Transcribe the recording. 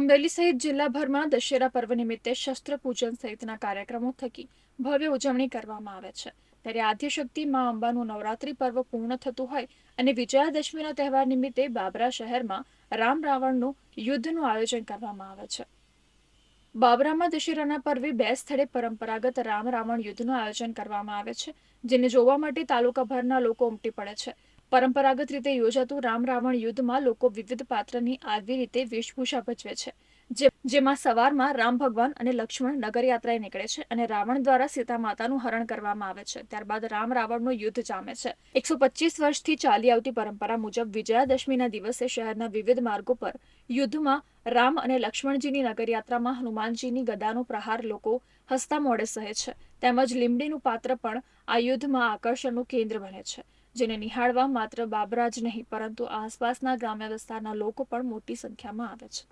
અમરેલી સહિત જિલ્લાભરમાં દશેરા પર્વ નિમિત્તે શસ્ત્ર પૂજન સહિતના કાર્યક્રમો થકી ભવ્ય ઉજવણી કરવામાં આવે છે. ત્યારે આદ્યશક્તિ મા અંબાનું નવરાત્રી પર્વ પૂર્ણ થતું હોય અને વિજયાદશમીના તહેવાર નિમિત્તે બાબરા શહેરમાં રામ રાવણનું યુદ્ધનું આયોજન કરવામાં આવે છે. બાબરામાં દશેરાના પર્વે બે સ્થળે પરંપરાગત રામ રાવણ યુદ્ધનું આયોજન કરવામાં આવે છે, જેને જોવા માટે તાલુકાભરના લોકો ઉમટી પડે છે. પરંપરાગત રીતે યોજાતું રામ રાવણ યુદ્ધમાં લોકો વિવિધ પાત્રની આગવી રીતે વેશભૂષા ભજવે છે. જેમાં સવારમાં રામ ભગવાન અને લક્ષ્મણ નગરયાત્રાએ નીકળે છે અને રાવણ દ્વારા સીતા માતાનું હરણ કરવામાં આવે છે. ત્યારબાદ રામ રાવણનું યુદ્ધ જામે છે. એકસો પચીસ વર્ષથી ચાલી આવતી પરંપરા મુજબ વિજયાદશમીના દિવસે શહેરના વિવિધ માર્ગો પર યુદ્ધમાં રામ અને લક્ષ્મણજીની નગરયાત્રામાં હનુમાનજીની ગદાનો પ્રહાર લોકો હસતા મોડે સહે છે. તેમજ લીમડીનું પાત્ર પણ આ યુદ્ધમાં આકર્ષણનું કેન્દ્ર બને છે. જેને નિહાળવા માત્ર બાબરા જ નહીં, પરંતુ આસપાસના ગ્રામ્ય વિસ્તારના લોકો પણ મોટી સંખ્યામાં આવે છે.